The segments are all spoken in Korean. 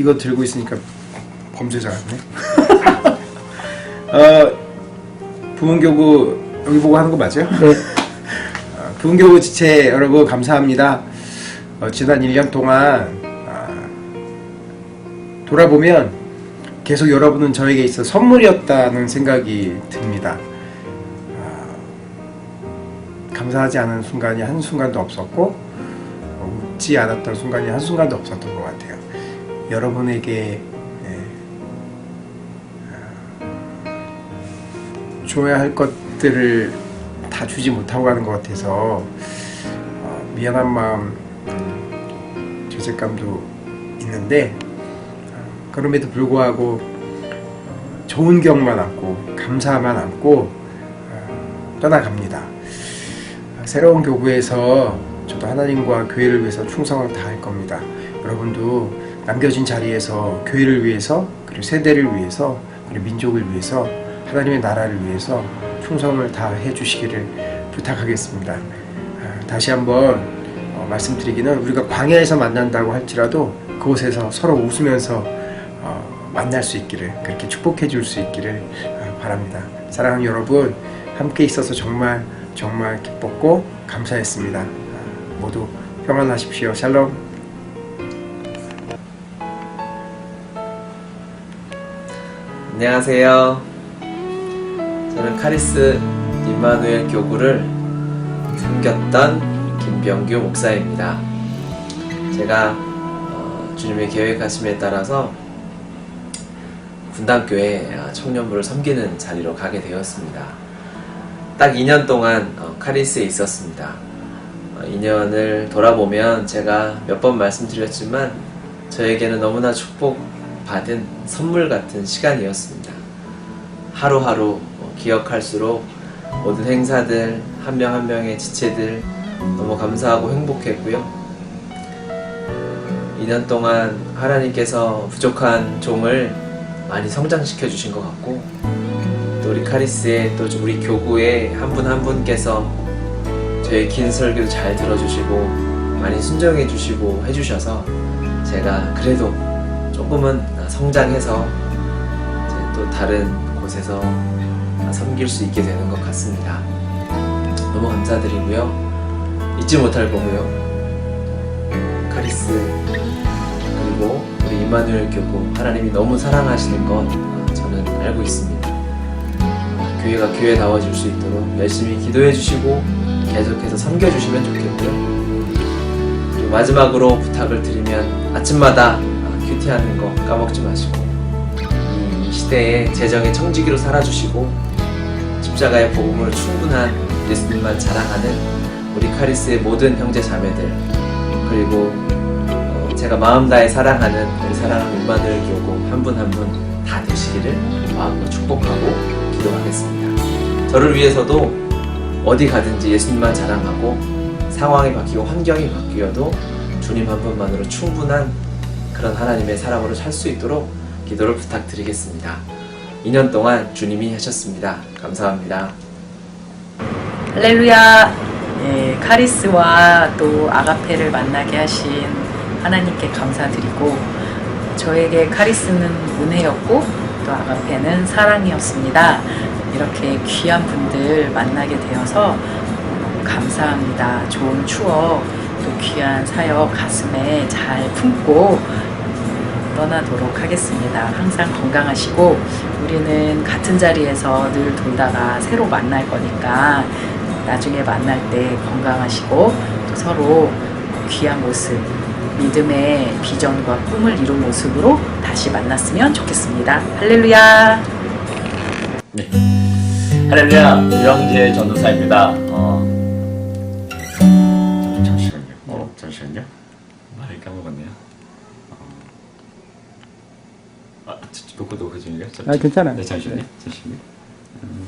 이거 들고 있으니까 범죄자 같네. 어, 부문교구 여기 보고 하는 거 맞아요? 네. 어, 부문교구 지체 여러분 감사합니다. 어, 지난 1년 동안 아, 돌아보면 계속 여러분은 저에게 있어 선물이었다는 생각이 듭니다. 아, 감사하지 않은 순간이 한 순간도 없었고 어, 웃지 않았던 순간이 한 순간도 없었던 것 같아요. 여러분에게 예, 아, 줘야 할 것들을 다 주지 못하고 가는 것 같아서 어, 미안한 마음, 음, 죄책감도 있는데 어, 그럼에도 불구하고 어, 좋은 기억만 남고 감사만 어, 떠나갑니다. 새로운 교구에서 저도 하나님과 교회를 위해서 충성을 다할 겁니다. 여러분도 남겨진 자리에서 교회를 위해서 그리고 세대를 위해서 그리고 민족을 위해서 하나님의 나라를 위해서 충성을 다해 주시기를 부탁하겠습니다. 아, 다시 한번 어, 말씀드리기는 우리가 광야에서 만난다고 할지라도 그곳에서 서로 웃으면서 어, 만날 수 있기를 그렇게 축복해 줄 수 있기를 어, 바랍니다. 사랑하는 여러분 함께 있어서 정말 정말 기뻤고 감사했습니다. 아, 모두 평안하십시오. 샬롬. 안녕하세요. 저는 카리스 임마누엘 교구를 섬겼던 김병규 목사입니다. 제가 어, 주님의 계획하심에 따라서 분당교회 어, 청년부를 섬기는 자리로 가게 되었습니다. 딱 2년 동안 어, 카리스에 있었습니다. 어, 2년을 돌아보면 제가 몇 번 말씀드렸지만 저에게는 너무나 축복 받은 선물 같은 시간이었습니다. 하루하루 어, 기억할수록 모든 행사들, 한 명 한 명의 지체들 너무 감사하고 행복했고요. 2년 동안 하나님께서 부족한 종을 많이 성장시켜 주신 것 같고 또 우리 카리스의 또 우리 교구의 한 분 한 분께서 저의 긴 설교도 잘 들어주시고 많이 순정해 주시고 해주셔서 제가 그래도 조금은 성장해서 또 다른 곳에서 섬길 수 있게 되는 것 같습니다. 너무 감사드리고요. 잊지 못할 거고요. 카리스 그리고 우리 임마누엘 교구 하나님이 너무 사랑하시는 건 저는 알고 있습니다. 교회가 교회다워질 수 있도록 열심히 기도해 주시고 계속해서 섬겨 주시면 좋겠고요. 마지막으로 부탁을 드리면 아침마다 큐티하는 거 까먹지 마시고 이 시대에 재정의 청지기로 살아주시고 십자가의 복음으로 충분한 예수님만 자랑하는 우리 카리스의 모든 형제 자매들 그리고 어, 제가 마음 다해 사랑하는 우리 사랑하는 임마누엘 교구 한분 한 분 다 되시기를 마음으로 축복하고 기도하겠습니다. 저를 위해서도 어디 가든지 예수님만 자랑하고 상황이 바뀌고 환경이 바뀌어도 주님 한 분만으로 충분한 그런 하나님의 사람으로 살 수 있도록 기도를 부탁드리겠습니다. 2년 동안 주님이 하셨습니다. 감사합니다. 할렐루야. 예, 카리스와 또 아가페를 만나게 하신 하나님께 감사드리고 저에게 카리스는 은혜였고 또 아가페는 사랑이었습니다. 이렇게 귀한 분들 만나게 되어서 감사합니다. 좋은 추억 또 귀한 사역 가슴에 잘 품고 떠나도록 하겠습니다. 항상 건강하시고 우리는 같은 자리에서 늘 돌다가 새로 만날 거니까 나중에 만날 때 건강하시고 또 서로 귀한 모습, 믿음의 비전과 꿈을 이룬 모습으로 다시 만났으면 좋겠습니다. 할렐루야! 할렐루야 유영재 전도사입니다. 어, 녹화 녹화 중인가요? 아, 괜찮아요. 네, 잠시만요. 잠시만요. 음.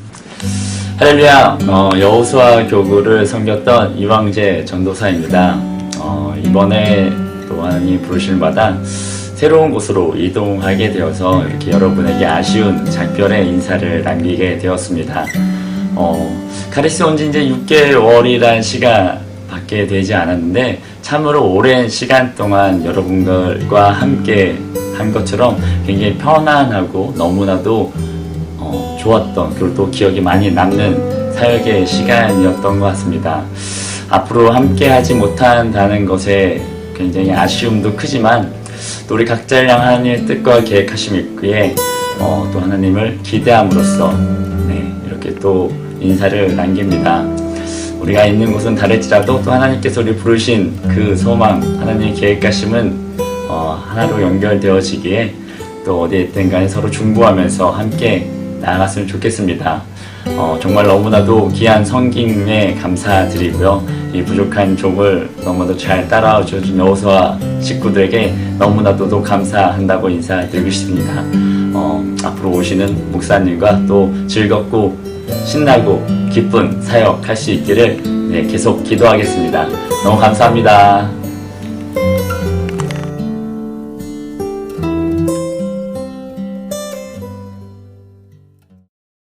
할렐루야 어, 여호수아 교구를 섬겼던 이왕재 전도사입니다. 어, 이번에 또 하나님 부르실 마다 새로운 곳으로 이동하게 되어서 이렇게 여러분에게 아쉬운 작별의 인사를 남기게 되었습니다. 어, 카리스 온지 이제 6개월이란 시간 밖에 되지 않았는데 참으로 오랜 시간 동안 여러분들과 함께 한 것처럼 굉장히 편안하고 너무나도 어, 좋았던 그리고 또 기억이 많이 남는 사역의 시간이었던 것 같습니다. 앞으로 함께 하지 못한다는 것에 굉장히 아쉬움도 크지만 또 우리 각자를 향한 하나님의 뜻과 계획하심 있기에 어, 또 하나님을 기대함으로써 네, 이렇게 또 인사를 남깁니다. 우리가 있는 곳은 다를지라도 또 하나님께서 우리 부르신 그 소망, 하나님의 계획하심은 어, 하나로 연결되어지기에 또 어디에 있든 간에 서로 중보하면서 함께 나아갔으면 좋겠습니다. 어, 정말 너무나도 귀한 성김에 감사드리고요. 이 부족한 족을 너무나도 잘 따라와 주신 여호수아 식구들에게 너무나도 또 감사한다고 인사드리고 싶습니다. 어, 앞으로 오시는 목사님과 또 즐겁고 신나고 기쁜 사역 할 수 있기를 네, 계속 기도하겠습니다. 너무 감사합니다.